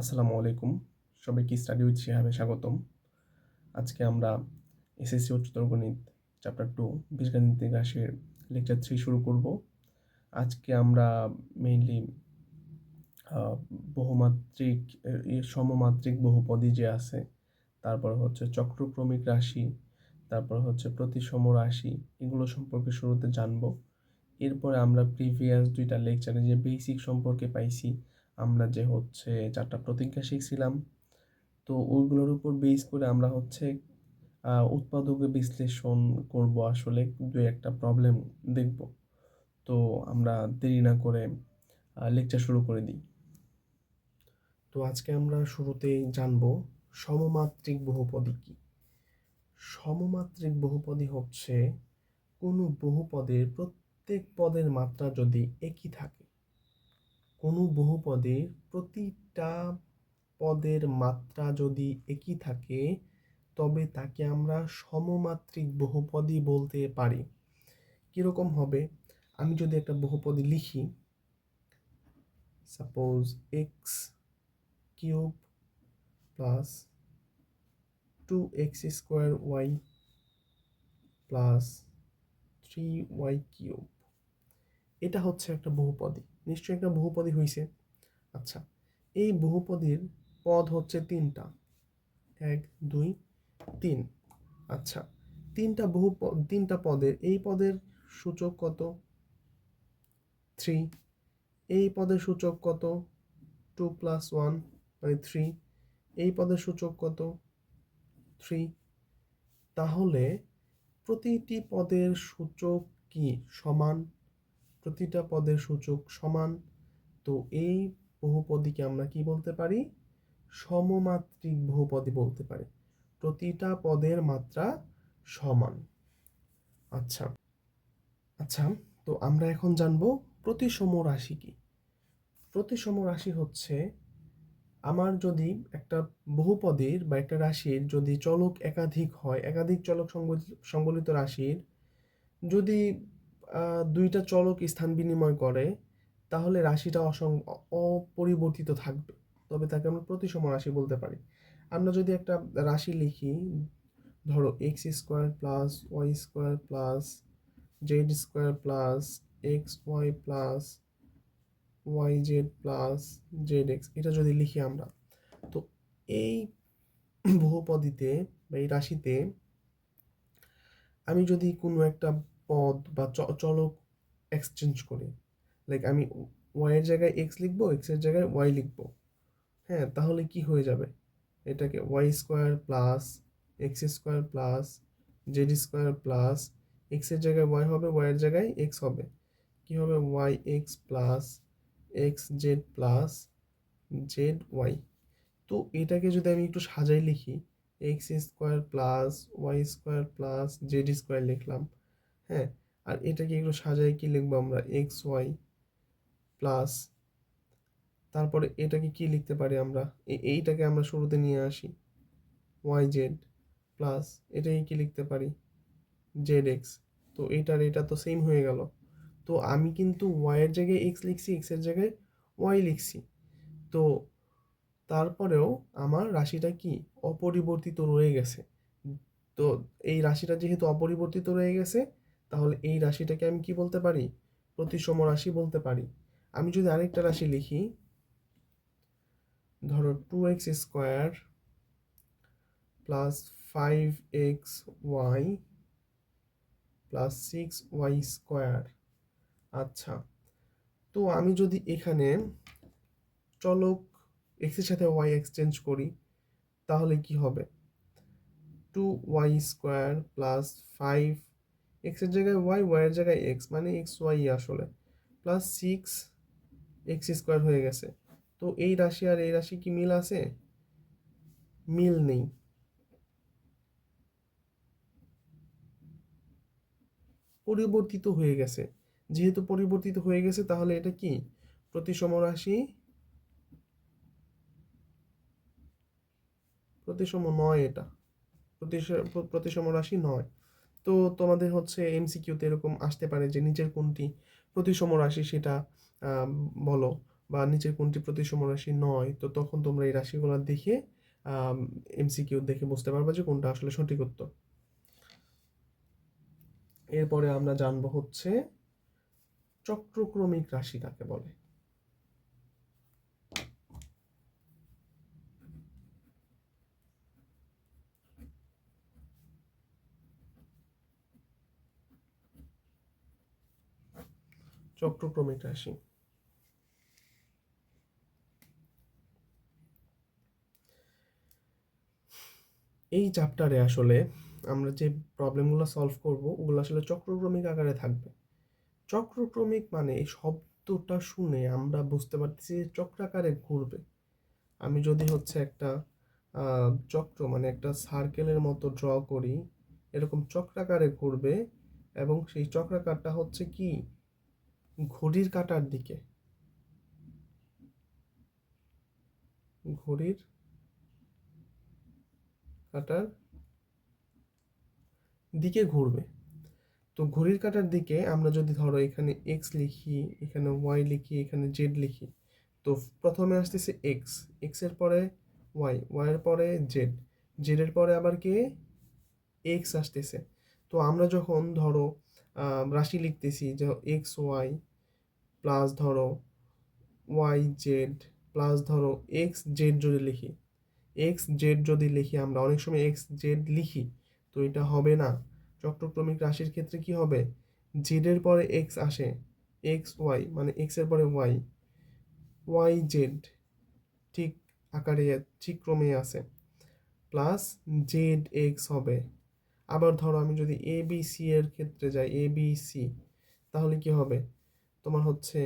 আসসালামু আলাইকুম। সবাইকে স্টাডি উইথ শিহাবে স্বাগতম। আজকে আমরা এসএসসি উচ্চতর গণিত চ্যাপ্টার টু বীজগাণিতিক রাশির লেকচার থ্রি শুরু করব। আজকে আমরা মেইনলি বহুমাত্রিক সমমাত্রিক বহুপদী যে আছে, তারপর হচ্ছে চক্রক্রমিক রাশি, তারপর হচ্ছে প্রতিসম রাশি, এগুলো সম্পর্কে শুরুতে জানব। এরপরে আমরা প্রিভিয়াস দুইটা লেকচারে যে বেসিক সম্পর্কে পাইছি আমরা যে হচ্ছে চারটা প্রতিজ্ঞা শিখছিলাম তো ওইগুলোর উপর বেস করে আমরা হচ্ছে আহ, উৎপাদকের বিশ্লেষণ করব আসলে দু একটা প্রবলেম দেখব। তো আমরা দেরি না করে লেকচার শুরু করে দিই। তো আজকে আমরা শুরুতেই জানব সমমাত্রিক বহুপদী কি? সমমাত্রিক বহুপদী হচ্ছে কোনো বহুপদের প্রত্যেক পদের মাত্রা যদি একই থাকে কোনো বহুপদে প্রতিটা পদের মাত্রা যদি একই থাকে, তবে তাকে আমরা সমমাত্রিক বহুপদী বলতে পারি। কীরকম হবে? আমি যদি একটা বহুপদী লিখি suppose X cube plus two X square Y plus three Y cube এটা হচ্ছে একটা বহুপদী। নিশ্চয়ই একটা বহুপদী হয়েছে আচ্ছা এই বহুপদীর পদ হচ্ছে তিনটা। এক, দুই, তিন। আচ্ছা তিনটা বহু তিনটা পদের, এই পদের সূচক কত? থ্রি এই পদের সূচক কত? টু প্লাস ওয়ান মানে থ্রি এই পদের সূচক কত? থ্রি তাহলে প্রতিটি পদের সূচক কি? সমান প্রতিটা পদের সূচক সমান। তো এই বহুপদীকে আমরা কি বলতে পারি? সমমাত্রিক বহুপদী বলতে পারি। প্রতিটা পদের মাত্রা সমান। আচ্ছা। আচ্ছা তো আমরা এখন জানব প্রতিসম রাশি কি? প্রতিসম রাশি হচ্ছে আমার যদি একটা বহুপদীর বা একটা রাশির যদি চলক একাধিক হয়, একাধিক চলক সংবল- সংবলিত রাশির যদি দুইটা চলক স্থান বিনিময় করে, তাহলে রাশিটা অসং অপরিবর্তিত থাকবে। তবে তাকে আমরা প্রতিসম রাশি বলতে পারি। আমরা যদি একটা রাশি লিখি, ধরো X square plus Y square plus Z square plus X Y plus Y Z plus Z X এটা যদি লিখি আমরা, তো এই বহুপদীতে বা এই রাশিতে আমি যদি কোনো একটা পদ বা চলক এক্সচেঞ্জ করে। লাইক আমি ওয়াইয়ের জায়গায় এক্স লিখব এক্সের জায়গায় ওয়াই লিখব। হ্যাঁ তাহলে কি হয়ে যাবে? এটাকে Y square plus X square plus Z square plus এক্সের জায়গায় ওয়াই হবে ওয়াইয়ের জায়গায় এক্স হবে। কি হবে? Y X plus X Z plus Z Y তো এটাকে যদি আমি একটু সাজাই লিখি X square plus Y square plus Z square লিখলাম হ্যাঁ আর এটাকে একটু সাজাই কি লিখব আমরা? এক্স ওয়াই প্লাস তারপরে এটাকে কি লিখতে পারি আমরা? এইটাকে আমরা শুরুতে নিয়ে আসি। ওয়াই জেড প্লাস এটাকে কি লিখতে পারি? জেড এক্স তো এটার এটা তো সেম হয়ে গেল। তো আমি কিন্তু ওয়াইয়ের জায়গায় এক্স লিখছি এক্সের জায়গায় ওয়াই লিখছি। তো তারপরেও আমার রাশিটা কি? অপরিবর্তিত রয়ে গেছে। তো এই রাশিটা যেহেতু অপরিবর্তিত রয়ে গেছে তাহলে এই রাশিটাকে আমি কি বলতে পারি? প্রতিসম রাশি বলতে পারি। আমি যদি আরেকটা রাশি লিখি, ধরো two X square plus five X Y plus six Y square আচ্ছা তো আমি যদি এখানে চলক এক্সের সাথে ওয়াই এক্সচেঞ্জ করি, তাহলে কি হবে? Two Y square plus five এক্সের জায়গায় ওয়াই ওয়াইয়ের জায়গায় এক্স মানে এক্স ওয়াই আসলে। প্লাস সিক্স এক্স স্কোয়ার হয়ে গেছে। তো এই রাশি আর এই রাশি কি মিল আছে? মিল নেই। পরিবর্তিত হয়ে গেছে। যেহেতু পরিবর্তিত হয়ে গেছে, তাহলে এটা কি? প্রতিসম রাশি। প্রতিসম নয় এটা। প্রতিস- প্রতিসম রাশি নয়। তো তোমাদের হচ্ছে এমসিকিউতে এরকম আসতে পারে যে নিচের কোনটি প্রতিসম রাশি সেটা বলো বা নিচের কোনটি প্রতিসম রাশি নয়, তো তখন তোমরা এই রাশিগুলো দেখে এমসিকিউ দেখে বুঝতে পারবে যে কোনটা আসলে সঠিক উত্তর। এরপরে আমরা জানব হচ্ছে চক্রক্রমিক রাশি কাকে বলে। চক্রক্রমিক রাশি এই চ্যাপ্টারে আসলে আমরা যে প্রবলেমগুলো সলভ করব, ওগুলো আসলে চক্রক্রমিক আকারে থাকবে। চক্রক্রমিক মানে এই শব্দটা শুনে আমরা বুঝতে পারতেছি যে চক্রাকারে ঘুরবে। আমি যদি হচ্ছে একটা চক্র মানে একটা সার্কেলের মতো ড্র করি, এরকম চক্রাকারে ঘুরবে এবং সেই চক্রাকারটা হচ্ছে কি? ঘড়ির কাটার দিকে। ঘড়ির কাটার দিকে ঘুরবে। তো ঘড়ির কাটার দিকে আমরা যদি ধরো এখানে এক্স লিখি, এখানে ওয়াই লিখি, এখানে জেড লিখি, তো প্রথমে আসতেছে এক্স এক্সের পরে ওয়াই ওয়াইয়ের পরে জেড জেডের পরে আবার কে? এক্স আসতেছে। তো আমরা যখন ধরো রাশি লিখতেছি যে এক্স ওয়াই প্লাস ধরো ওয়াই জেড প্লাস ধরো এক্স জেড যদি লিখি এক্স জেড যদি লিখি আমরা, অনেক সময় এক্স জেড লিখি, তো এটা হবে না। চক্রক্রমিক রাশির ক্ষেত্রে কি হবে? জেডের পরে এক্স আসে এক্স ওয়াই মানে এক্সের পরে ওয়াই ওয়াই জেড ঠিক আকারে, ঠিক ক্রমে আছে প্লাস জেড এক্স হবে। আবার ধরো আমি যদি এ বি সি এর ক্ষেত্রে যাই এ বি সি তাহলে কি হবে? তোমার হচ্ছে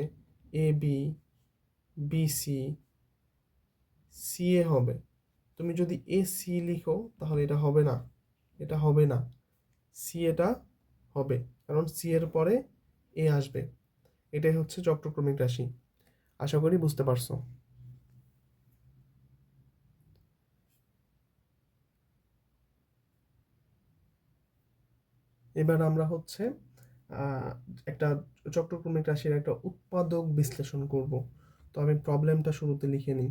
A B B C C A হবে। তুমি যদি এ সি লিখো, তাহলে এটা হবে না। এটা হবে না। সি এটা হবে, কারণ সি এর পরে এ আসবে। এটাই হচ্ছে চক্রক্রমিক রাশি। আশা করি বুঝতে পারছ। এবার আমরা হচ্ছে একটা চক্রক্রমিক রাশির একটা উৎপাদক বিশ্লেষণ করব। তো আমি প্রবলেমটা শুরুতে লিখে নিই।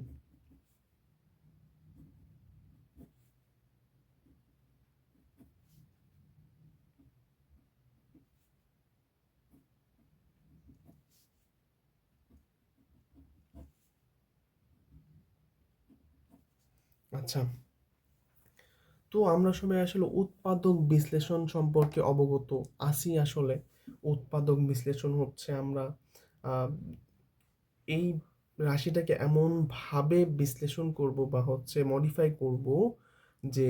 আচ্ছা। তো আমরা সবাই আসলে উৎপাদক বিশ্লেষণ সম্পর্কে অবগত আছি আসলে। উৎপাদক বিশ্লেষণ হচ্ছে আমরা এই রাশিটাকে এমনভাবে বিশ্লেষণ করব বা হচ্ছে মডিফাই করব যে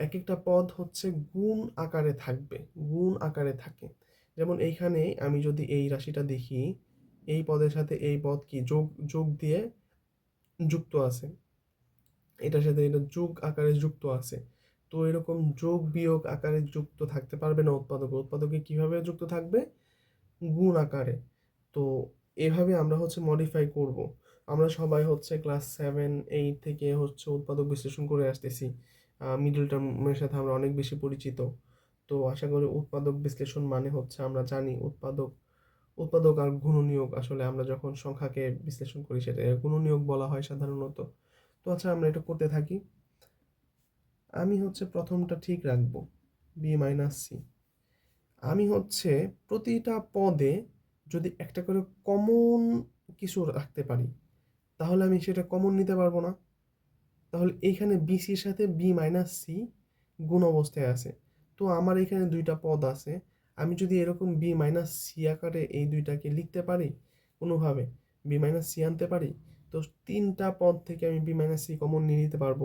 এক একটা পদ হচ্ছে গুণ আকারে থাকবে, গুণ আকারে থাকে। যেমন এইখানে আমি যদি এই রাশিটা দেখি, এই পদের সাথে এই পদ কি যোগ যোগ দিয়ে যুক্ত আছে। এটার সাথে এটা যোগ আকারে যুক্ত আছে। তো এরকম যোগ বিয়োগ আকারে যুক্ত থাকতে পারবে না উৎপাদক। উৎপাদকে কীভাবে যুক্ত থাকবে? গুণ আকারে। তো এভাবে আমরা হচ্ছে মডিফাই করব। আমরা সবাই হচ্ছে ক্লাস সেভেন এইট থেকে হচ্ছে উৎপাদক বিশ্লেষণ করে আসতেছি। মিডল টার্মের সাথে আমরা অনেক বেশি পরিচিত। তো আশা করি উৎপাদক বিশ্লেষণ মানে হচ্ছে আমরা জানি উৎপাদক উৎপাদক আর গুণনীয়োগ আসলে আমরা যখন সংখ্যাকে বিশ্লেষণ করি সেটা গুণনীয়োগ বলা হয় সাধারণত। তো আচ্ছা আমরা এটা করতে থাকি। আমি হচ্ছে প্রথমটা ঠিক রাখব বি মাইনাস সি আমি হচ্ছে প্রতিটা পদে যদি একটা করে কমন কিছু রাখতে পারি, তাহলে আমি সেটা কমন নিতে পারব না। তাহলে এইখানে বিসির সাথে বি মাইনাস সি গুণ অবস্থায় আছে। তো আমার এখানে দুইটা পদ আছে। আমি যদি এরকম বি মাইনাস সি আকারে এই দুইটাকে লিখতে পারি, কোনোভাবে বি মাইনাস সি আনতে পারি তো তিনটা পদ থেকে আমি বি মাইনাস সি কমন নিয়ে নিতে পারব।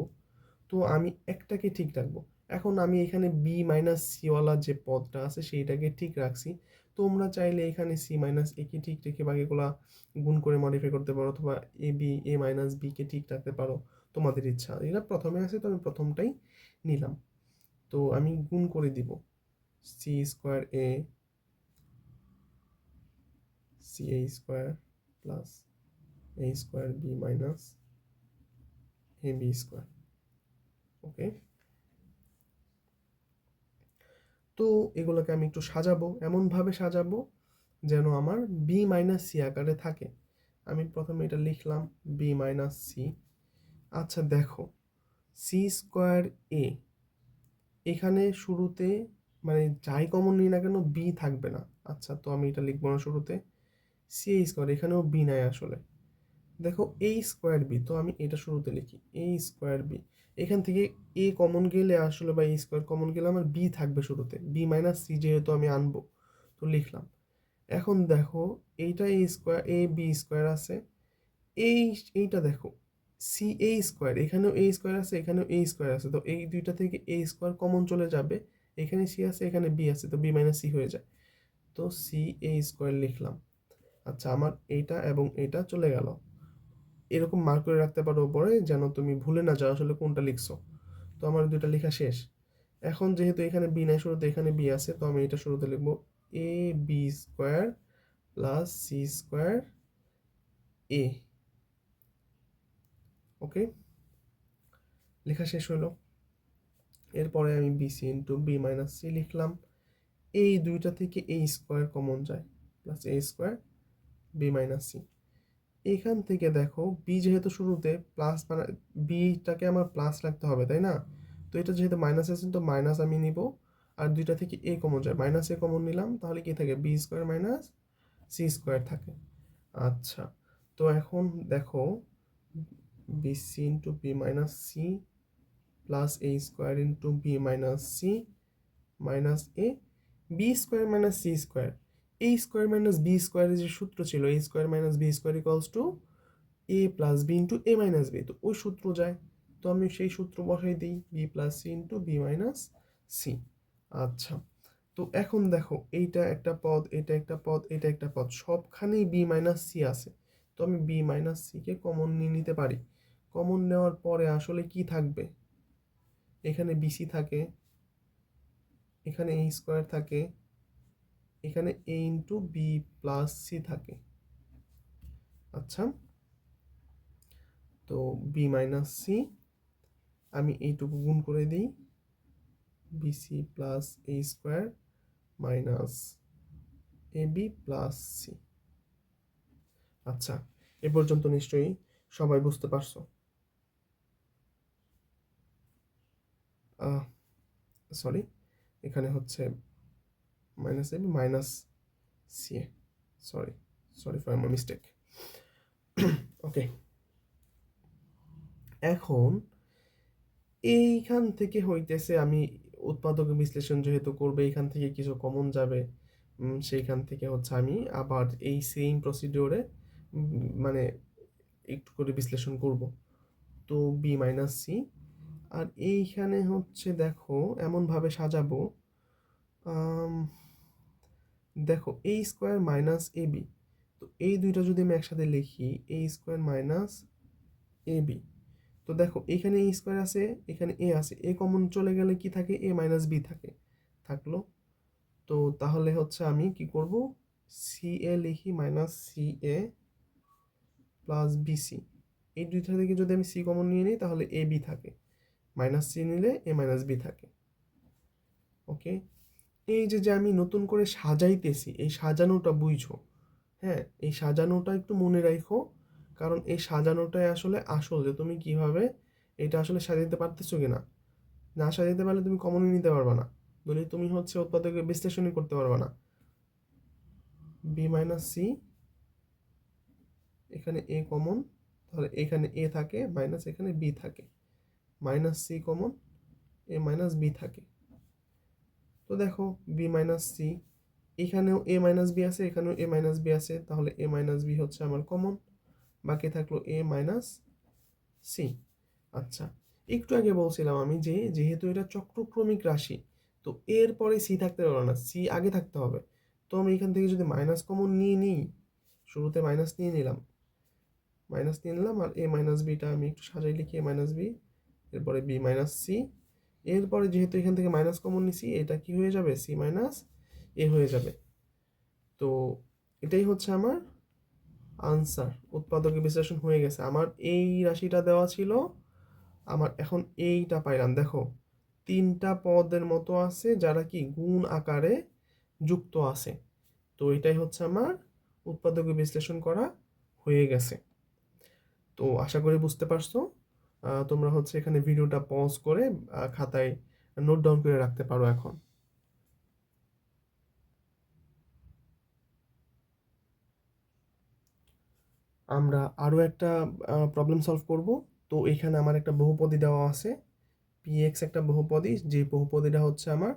তো আমি একটাকে ঠিক রাখব। এখন আমি এখানে বি মাইনাস সিওয়ালা যে পদটা আছে সেইটাকে ঠিক রাখছি। তোমরা চাইলে এখানে সি মাইনাস এ কে ঠিক রেখে বাকিগুলা গুণ করে মডিফাই করতে পারো অথবা এ বি এ মাইনাস বিকে ঠিক রাখতে পারো। তোমাদের ইচ্ছা। এটা প্রথমে আছে, তো আমি প্রথমটাই নিলাম। তো আমি গুণ করে দিব। C square A C A square plus A square B minus A B square okay তো এগুলোকে আমি একটু সাজাবো, এমনভাবে সাজাবো যেন আমার বি মাইনাস সি আকারে থাকে। আমি প্রথমে এটা লিখলাম বি মাইনাস সি আচ্ছা দেখো সি স্কোয়ার এ এখানে শুরুতে মানে যাই কমন নিই না কেন বি থাকবে না। আচ্ছা তো আমি এটা লিখব না শুরুতে। সি স্কোয়ার এখানেও বি নাই আসলে। দেখো এ স্কোয়ার বি তো আমি এটা শুরুতে লিখি এ স্কোয়ার বি এখান থেকে এ কমন গেলে আসলে বা এ স্কোয়ার কমন গেলে আমার বি থাকবে শুরুতে বি মাইনাস সি যেহেতু আমি আনব, তো লিখলাম। এখন দেখো এইটা A square A B square আছে, এই, এইটা দেখো সি এ স্কোয়ার এখানেও এ স্কোয়ার আছে, এখানেও এ স্কোয়ার আছে, তো এই দুইটা থেকে এ স্কোয়ার কমন চলে যাবে, এখানে সি আছে, এখানে বি আছে, তো বি মাইনাস সি হয়ে যায়। তো সি এ স্কোয়ার লিখলাম। আচ্ছা আমার এইটা এবং এটা চলে গেল। এরকম মার্ক করে রাখতে পারো উপরে যেন তুমি ভুলে না যাও আসলে কোনটা লিখছো। তো আমার দুইটা লেখা শেষ। এখন যেহেতু এখানে বি নাই, শুরুতে এখানে বি আছে, তো আমি এটা শুরুতে লিখব। A B square plus C square A okay লেখা শেষ হলো। এরপরে আমি B BC into B minus C লিখলাম। এই দুইটা থেকে এই স্কোয়ার কমন যায়। Plus A square B minus C এখান থেকে দেখো বি যেহেতু শুরুতে প্লাস মানে বিটাকে আমার প্লাস রাখতে হবে, তাই না? তো এটা যেহেতু মাইনাস আছে, তো মাইনাস আমি নিব। আর দুইটা থেকে এ কমন যায়। মাইনাস এ কমন নিলাম, তাহলে কি থাকে? B square minus C square থাকে। আচ্ছা তো এখন দেখো B C into B minus C plus A square into B minus C minus A B square minus C square A square minus B স্কোয়ারের যে সূত্র ছিল A square minus B square equals to A plus B into A minus B তো ওই সূত্র যায়। তো আমি সেই সূত্র বসাই দিই B plus C into B minus C আচ্ছা তো এখন দেখো, এইটা একটা পদ, এটা একটা পদ, এটা একটা পদ, সবখানেই বি মাইনাস সি আছে। তো আমি বি মাইনাস সিকে কমন নিয়ে নিতে পারি। কমন নেওয়ার পরে আসলে কি থাকবে? এখানে বিসি থাকে, এখানে এ স্কোয়ার থাকে এখানে A into B plus C থাকে। আচ্ছা তো বি মাইনাস সি আমি এইটুকু গুণ করে দিই। BC plus A square minus A B plus C আচ্ছা এ পর্যন্ত নিশ্চয়ই সবাই বুঝতে পারছ? সরি এখানে হচ্ছে minus A minus C A sorry sorry for my mistake okay এখন এইখান থেকে হইতেছে আমি উৎপাদক বিশ্লেষণ যেহেতু করবে এইখান থেকে কিছু কমন যাবে সেইখান থেকে হচ্ছে আমি আবার এই সেম প্রসিডিওরে মানে একটু করে বিশ্লেষণ করব। তো বি মাইনাস সি আর এইখানে হচ্ছে দেখো এমনভাবে সাজাবো দেখো A square minus A B তো এই দুইটা যদি আমি একসাথে লিখি A square minus A B তো দেখো, এখানে এ স্কোয়ার আছে, এখানে এ আছে এ কমন চলে গেলে কি থাকে? এ মাইনাস বি থাকে, থাকল। তো তাহলে হচ্ছে আমি কি করব? সি এ লিখি minus C A plus BC এই দুইটা থেকে যদি আমি সি কমন নিয়ে নিই, তাহলে এ বি থাকে মাইনাস সি নিলে এ মাইনাস বি থাকে ওকে এই যে যে আমি নতুন করে সাজাইতেছি, এই সাজানোটা বুঝো হ্যাঁ এই সাজানোটা একটু মনে রাখো কারণ এই সাজানোটাই আসলে আসল যে তুমি কীভাবে এটা আসলে সাজাইতে পারতেছো কিনা। না সাজাইতে পারলে তুমি কমনই নিতে পারবে না। বলে তুমি হচ্ছে উৎপাদকের বিশ্লেষণই করতে পারবে না। বি মাইনাস সি এখানে এ কমন তাহলে এখানে এ থাকে মাইনাস এখানে বি থাকে। Minus C common A minus B থাকে। তো দেখো বি মাইনাস সি এখানেও এ মাইনাস বি আছে, এখানেও এ মাইনাস বি আছে, তাহলে এ মাইনাস বি হচ্ছে আমার কমন বাকি থাকল এ মাইনাস সি আচ্ছা একটু আগে বলছিলাম আমি যে যেহেতু এটা চক্রক্রমিক রাশি, তো এর পরে সি থাকতে পারবে না সি আগে থাকতে হবে। তো আমি এখান থেকে যদি মাইনাস কমন নিয়ে নিই, শুরুতে মাইনাস নিয়ে নিলাম মাইনাস নিয়ে নিলাম আর এ মাইনাস বিটা আমি একটু সাজাই লিখি এ মাইনাস বি এরপরে বি মাইনাস সি এরপরে যেহেতু এখান থেকে মাইনাস কমন নিছি, এটা কি হয়ে যাবে? সি মাইনাস এ হয়ে যাবে। তো এটাই হচ্ছে আমার আনসার উৎপাদকের বিশ্লেষণ হয়ে গেছে। আমার এই রাশিটা দেওয়া ছিল, আমার এখন এইটা পাইলাম। দেখো, তিনটা পদের মতো আছে যারা কি গুণ আকারে যুক্ত আছে। তো এটাই হচ্ছে আমার উৎপাদকের বিশ্লেষণ করা হয়ে গেছে। তো আশা করি বুঝতে পারছ। তোমরা হচ্ছে এখানে ভিডিওটা পজ করে খাতায় নোট ডাউন করে রাখতে পারো এখন। আমরা আরও একটা প্রবলেম সলভ করব। তো এখানে আমার একটা বহুপদী দেওয়া আছে। পি এক্স একটা বহুপদী, যে বহুপদীটা হচ্ছে আমার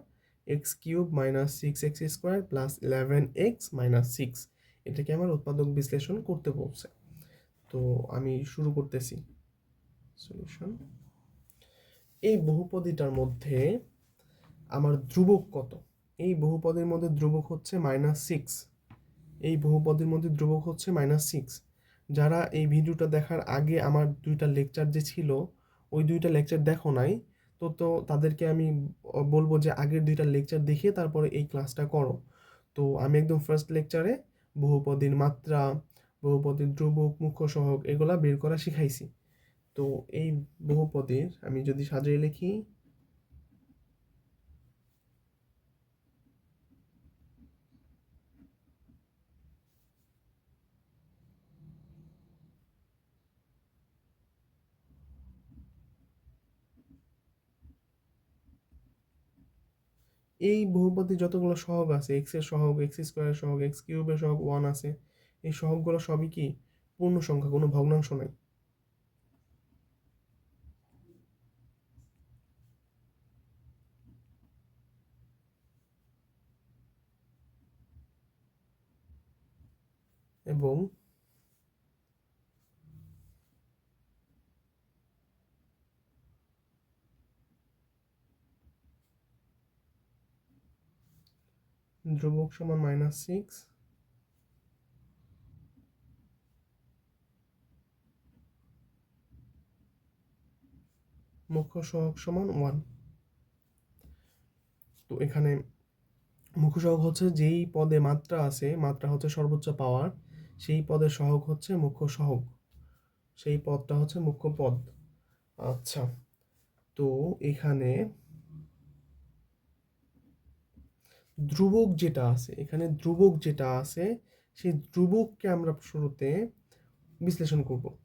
X cube minus six X square plus eleven X minus six এটাকে আমার উৎপাদক বিশ্লেষণ করতে বলছে। তো আমি শুরু করতেছি। সলিউশন এই বহুপদীটার মধ্যে আমার ধ্রুবক কত? এই বহুপদের মধ্যে ধ্রুবক হচ্ছে মাইনাস সিক্স এই বহুপদের মধ্যে ধ্রুবক হচ্ছে মাইনাস সিক্স যারা এই ভিডিওটা দেখার আগে আমার দুইটা লেকচার যে ছিল, ওই দুইটা লেকচার দেখো নাই, তো তো তাদেরকে আমি বলব যে আগের দুইটা লেকচার দেখে তারপরে এই ক্লাসটা করো। তো আমি একদম ফার্স্ট লেকচারে বহুপদীর মাত্রা, বহুপদীর ধ্রুবক, মুখ্য সহক, এগুলা বের করা শিখাইছি। তো এই বহুপদীর আমি যদি সাজিয়ে লিখি, এই বহুপদী যতগুলো সহগ আছে এক্সের সহগ এক্স স্কোয়ারের সহগ এক্স কিউবের সহগ ওয়ান আছে, এই সহগগুলো সবই কি পূর্ণ সংখ্যা কোনো ভগ্নাংশ নাই এবং ধ্রুবক সমান মাইনাস সিক্স মুখ্য সহগ সমান ওয়ান তো এখানে মুখ্য সহগ হচ্ছে যেই পদে মাত্রা আছে, মাত্রা হচ্ছে সর্বোচ্চ পাওয়ার সেই পদের সহগ হচ্ছে মুখ্য সহগ। সেই পদটা হচ্ছে মুখ্য পদ। আচ্ছা তো এখানে ধ্রুবক যেটা আছে, এখানে ধ্রুবক যেটা আছে, সেই ধ্রুবককে আমরা শুরুতে বিশ্লেষণ করব।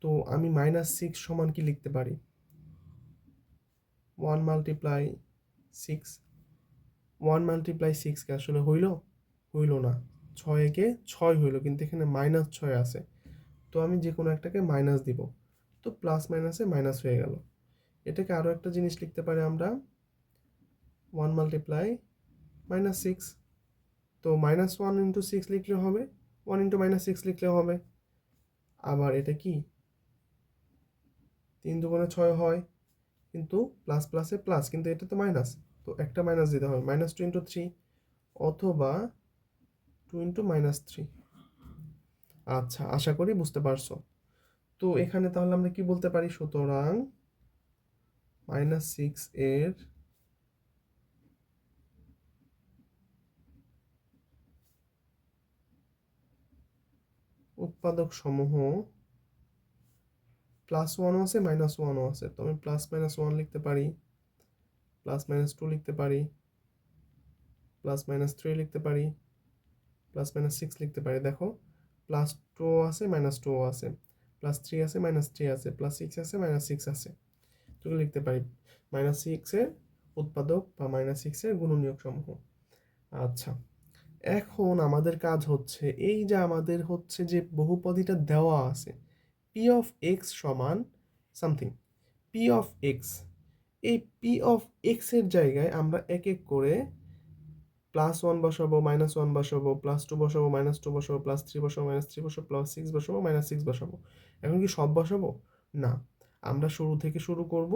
তো আমি মাইনাস সিক্স সমান কি লিখতে পারি? One multiply six one multiply সিক্সকে আসলে হইল? হইল না। ছয়কে ছয় হইল, কিন্তু এখানে মাইনাস ছয় আছে। তো আমি যে কোনো একটাকে মাইনাস দিব। তো প্লাস মাইনাসে মাইনাস হয়ে গেল। এটাকে আরও একটা জিনিস লিখতে পারি আমরা? ওয়ান মাল্টিপ্লাই মাইনাস সিক্স তো মাইনাস ওয়ান ইন্টু সিক্স লিখলে হবে ওয়ান ইন্টু মাইনাস সিক্স লিখলে হবে। আবার এটা কি? তিন দুগুণে ছয় হয়, কিন্তু প্লাস প্লাসে প্লাস কিন্তু এটা তো মাইনাস তো একটা মাইনাস দিতে হবে মাইনাস টু ইন্টু থ্রি অথবা টু ইন্টু মাইনাস থ্রি আচ্ছা আশা করি বুঝতে পারছ। তো এখানে তাহলে আমরা কি বলতে পারি? সুতরাং মাইনাস সিক্স এর উৎপাদক সমূহ প্লাস ওয়ানও আছে মাইনাস ওয়ানও আছে। তো আমি প্লাস মাইনাস ওয়ান লিখতে পারি প্লাস মাইনাস টু লিখতে পারি প্লাস মাইনাস থ্রি লিখতে পারি প্লাস মাইনাস সিক্স লিখতে পারি। দেখো প্লাস টু আছে মাইনাস টু আছে প্লাস থ্রি আছে মাইনাস থ্রি আছে প্লাস সিক্স আছে মাইনাস সিক্স আছে। তো লিখতে পারি। মাইনাস সিক্সের উৎপাদক বা মাইনাস সিক্সের গুণনীয়ক সমূহ আচ্ছা। এখন আমাদের কাজ হচ্ছে এই যে আমাদের হচ্ছে যে বহুপদীটা দেওয়া আছে পি অফ এক্স সমান সামথিং পি অফ এক্স এই পি অফ এক্সের জায়গায় আমরা এক এক করে প্লাস ওয়ান বসাবো মাইনাস ওয়ান বসাবো প্লাস টু বসাবো মাইনাস টু বসাবো প্লাস থ্রি বসাবো মাইনাস থ্রি বসাবো প্লাস সিক্স বসাবো মাইনাস সিক্স বসাবো। এখন কি সব বসাবো? না। আমরা শুরু থেকে শুরু করব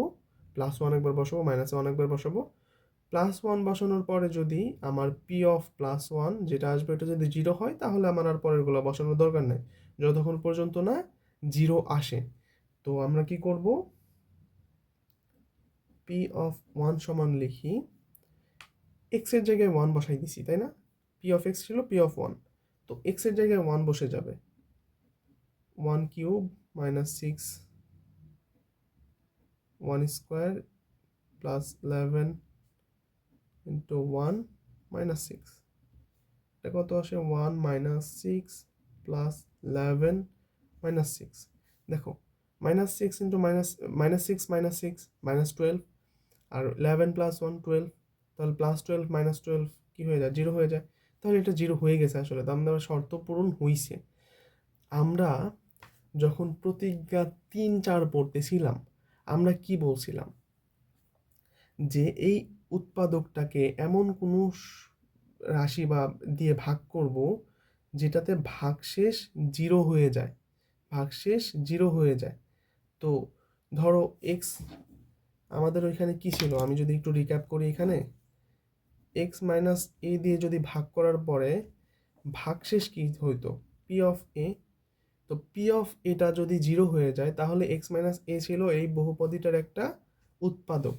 প্লাস ওয়ান একবার বসাবো মাইনাস ওয়ান একবার বসাবো প্লাস ওয়ান বসানোর পরে যদি আমার পি অফ প্লাস ওয়ান যেটা আসবে এটা যদি জিরো হয়, তাহলে আমার আর পরেরগুলো বসানোর দরকার নেই। যতক্ষণ পর্যন্ত না জিরো আসে। তো আমরা কি করব? পি অফ ওয়ান সমান লিখি। এক্সের জায়গায় ওয়ান বসাই দিছি, তাই না? পি অফ এক্স ছিল পি অফ ওয়ান তো এক্সের জায়গায় ওয়ান বসে যাবে। One cube minus six one square plus eleven into one minus six এটা কত আসে? One minus six plus eleven minus six দেখো minus six into minus minus six minus six minus twelve আর eleven plus one twelve তাহলে plus twelve minus twelve কী হয়ে যায়? Zero হয়ে যায়। তাহলে এটা জিরো হয়ে গেছে আসলে। দাম দেওয়ার শর্ত পূরণ হইছে। আমরা যখন প্রতিজ্ঞা তিন চার পড়তেছিলাম, আমরা কি বলছিলাম? যে এই উৎপাদকটাকে এমন কোনো রাশি বা দিয়ে ভাগ করব যেটাতে ভাগশেষ জিরো হয়ে যায়, ভাগশেষ জিরো হয়ে যায়। তো ধরো এক্স আমাদের ওইখানে কি ছিল? আমি যদি একটু রিক্যাপ করি এখানে এক্স মাইনাস এ দিয়ে যদি ভাগ করার পরে ভাগশেষ কি হইতো? পি অফ এ তো পি অফ এটা যদি জিরো হয়ে যায়, তাহলে এক্স মাইনাস এ ছিল এই বহুপদীটার একটা উৎপাদক।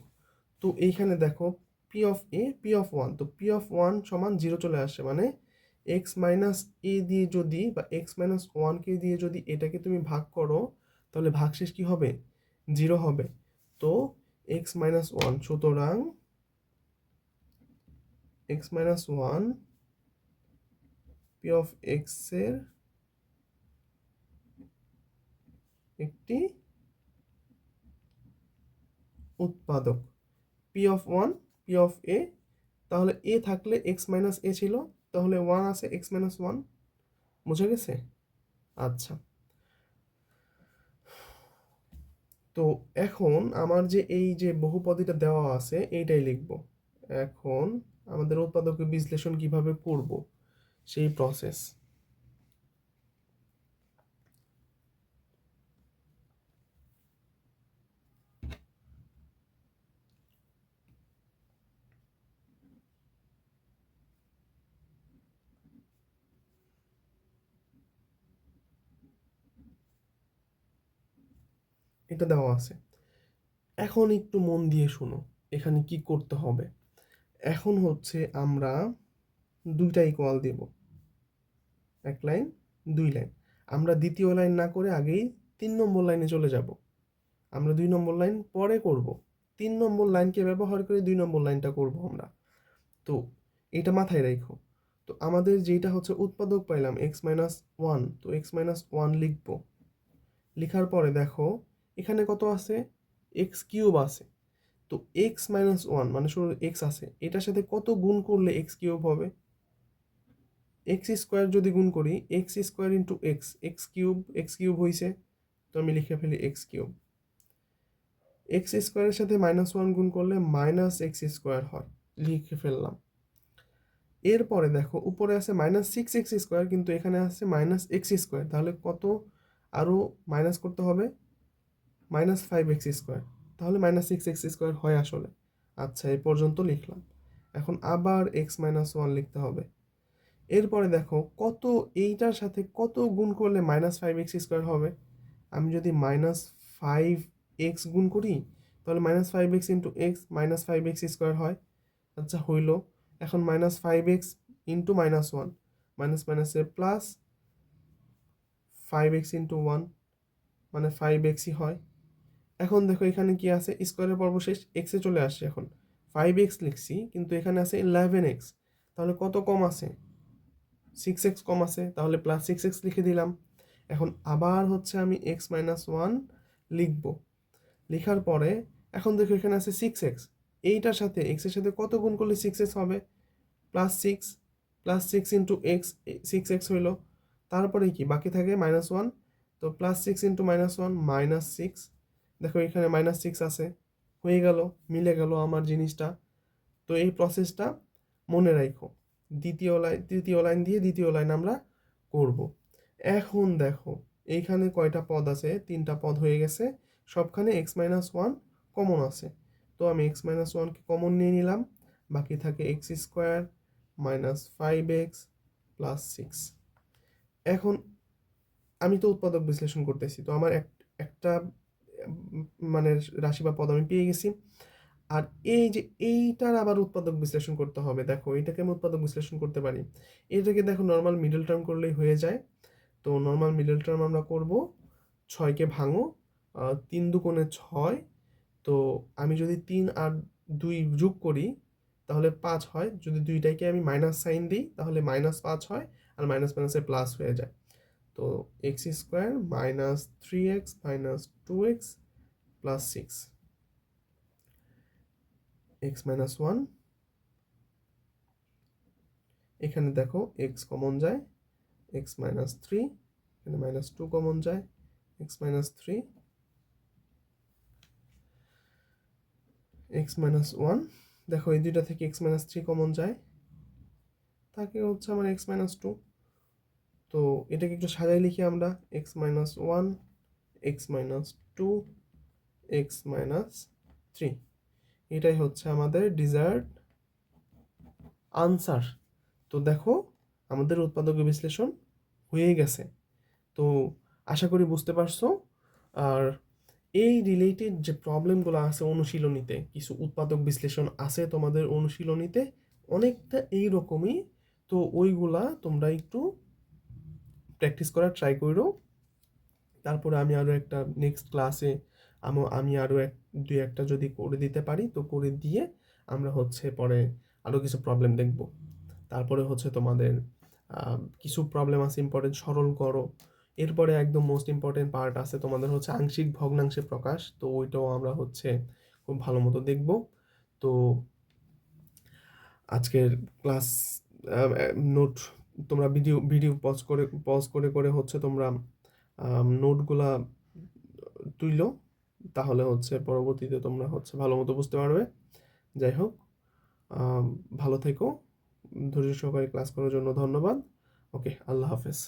তো এইখানে দেখো P of A P of one তো পি অফ ওয়ান সমান জিরো চলে আসে মানে এক্স মাইনাস এ দিয়ে যদি বা এক্স মাইনাস ওয়ানকে দিয়ে যদি এটাকে তুমি ভাগ করো, তাহলে ভাগশেষ কি হবে? জিরো হবে। তো এক্স মাইনাস ওয়ান সুতরাং X minus one P of এক্সের একটি উৎপাদক। P of one P of A তাহলে এ থাকলে এক্স মাইনাস এ ছিল, তাহলে ওয়ান আছে এক্স মাইনাস ওয়ান বুঝে গেছে? আচ্ছা। তো এখন আমার যে এই যে বহুপদীটা দেওয়া আছে, এইটাই লিখব। এখন আমাদের উৎপাদকের বিশ্লেষণ কীভাবে করব, সেই প্রসেস এটা দেওয়া আছে। এখন একটু মন দিয়ে শোনো, এখানে কি করতে হবে। এখন হচ্ছে আমরা দুইটা ইকুয়াল দেব। এক লাইন দুই লাইন আমরা দ্বিতীয় লাইন না করে আগেই তিন নম্বর লাইনে চলে যাব। আমরা দুই নম্বর লাইন পরে করব। তিন নম্বর লাইনকে ব্যবহার করে দুই নম্বর লাইনটা করব আমরা। তো এটা মাথায় রাখো তো আমাদের যেটা হচ্ছে উৎপাদক পাইলাম এক্স মাইনাস ওয়ান তো এক্স মাইনাস ওয়ান লিখব। লেখার পরে দেখো এখানে কত আছে? এক্স কিউব আছে। তো এক্স মাইনাস ওয়ান মানে শুধু এক্স আছে। এটার সাথে কত গুণ করলে এক্স কিউব হবে? এক্স স্কোয়ার যদি গুণ করি X square into X X cube X cube হয়েছে তো আমি লিখে ফেলি এক্স কিউব। এক্স স্কোয়ারের সাথে মাইনাস ওয়ান গুণ করলে মাইনাস এক্স স্কোয়ার হয়। লিখে ফেললাম। এরপরে দেখো, উপরে আছে মাইনাস সিক্স এক্স স্কোয়ার কিন্তু এখানে আছে মাইনাস এক্স স্কোয়ার তাহলে কত আরও মাইনাস করতে হবে? Minus five X square. তাহলে মাইনাস সিক্স এক্স স্কোয়ার হয় আসলে। আচ্ছা এই পর্যন্ত লিখলাম। এখন আবার এক্স মাইনাস ওয়ান লিখতে হবে। এরপরে দেখো, কত এইটার সাথে কত গুণ করলে মাইনাস ফাইভ এক্স স্কোয়ার হবে? আমি যদি মাইনাস ফাইভ এক্স গুণ করি, তাহলে minus five X into X minus five X square হয়। আচ্ছা হইল। এখন minus five X into minus one. Minus মাইনাসে plus five X into one মানে ফাইভ এক্সই হয়। এখন দেখো এখানে কি আছে? স্কোয়ারের পর্ব শেষ এক্সে চলে আসছে এখন। ফাইভ এক্স লিখছি, কিন্তু এখানে আছে ইলেভেন এক্স তাহলে কত কম আছে? সিক্স এক্স কম আছে, তাহলে প্লাস সিক্স এক্স লিখে দিলাম। এখন আবার হচ্ছে আমি এক্স মাইনাস ওয়ান লিখব। লেখার পরে, এখন দেখো এখানে আছে সিক্স এক্স এইটার সাথে এক্সের সাথে কত গুণ করলে সিক্স এক্স হবে? Plus six plus six into X six X হইল। তারপরে কি বাকি থাকে? মাইনাস ওয়ান তো plus six into minus one minus six দেখো এখানে মাইনাস সিক্স আছে। হয়ে গেল, মিলে গেল আমার জিনিসটা। তো এই প্রসেসটা মনে রাখো, দ্বিতীয় লাইন তৃতীয় লাইন দিয়ে দ্বিতীয় লাইন আমরা করব। এখন দেখো, এইখানে কয়টা পদ আছে? তিনটা পদ হয়ে গেছে। সবখানে এক্স মাইনাস ওয়ান কমন আছে। তো আমি এক্স মাইনাস ওয়ানকে কমন নিয়ে নিলাম। বাকি থাকে X square minus five X plus six এখন আমি তো উৎপাদক বিশ্লেষণ করতেছি, তো আমার এক, একটা মানে রাশি বা পদ আমি পেয়ে গেছি। আর এই যে এইটার আবার উৎপাদক বিশ্লেষণ করতে হবে। দেখো, এটাকে আমি উৎপাদক বিশ্লেষণ করতে পারি। এটাকে দেখো নর্মাল মিডল টার্ম করলেই হয়ে যায়। তো নর্মাল মিডল টার্ম আমরা করব ছয়কে ভাঙো তিন দুকোণে ছয়। তো আমি যদি তিন আর দুই যোগ করি, তাহলে পাঁচ হয়। যদি দুইটাকে আমি মাইনাস সাইন দিই, তাহলে মাইনাস পাঁচ হয় আর মাইনাস মাইনাসে প্লাস হয়ে যায়। তো X square minus three X minus two X plus six X minus one এখানে দেখো এক্স কমন যায় এক্স মাইনাস থ্রি এখানে মাইনাস টু কমন যায় X minus three X minus one দেখো এই দুইটা থেকে এক্স মাইনাস থ্রি কমন যায়, তাকে হচ্ছে আমার এক্স মাইনাস টু তো এটাকে একটু সাজাই লিখি আমরা X minus one X minus two X minus three এটাই হচ্ছে আমাদের ডিজায়ার্ড আনসার তো দেখো, আমাদের উৎপাদক বিশ্লেষণ হয়ে গেছে। তো আশা করি বুঝতে পারছ। আর এই রিলেটেড যে প্রবলেমগুলো আছে অনুশীলনীতে, কিছু উৎপাদক বিশ্লেষণ আছে তোমাদের অনুশীলনীতে, অনেকটা এই রকমই তো ওইগুলা তোমরা একটু প্র্যাকটিস করার ট্রাই করো। তারপরে আমি আরও একটা নেক্সট ক্লাসে আমি আরও এক, দুই একটা যদি করে দিতে পারি, তো করে দিয়ে আমরা হচ্ছে পরে আরও কিছু প্রবলেম দেখব। তারপরে হচ্ছে তোমাদের কিছু প্রবলেম আছে ইম্পর্টেন্ট সরল করো। এরপরে একদম মোস্ট ইম্পর্টেন্ট পার্ট আছে তোমাদের হচ্ছে আংশিক ভগ্নাংশে প্রকাশ, তো ওইটাও আমরা হচ্ছে খুব ভালো মতো দেখব। তো আজকের ক্লাস নোট তোমরা ভিডিও ভিডিও পজ করে পজ করে করে হচ্ছে তোমরা নোটগুলা তুইলো, তাহলে হচ্ছে পরবর্তীতে তোমরা হচ্ছে ভালো মতো বুঝতে পারবে। যাই হোক ভালো থেকো। ধৈর্য সহকারে ক্লাস করার জন্য ধন্যবাদ। ওকে আল্লাহ হাফেজ।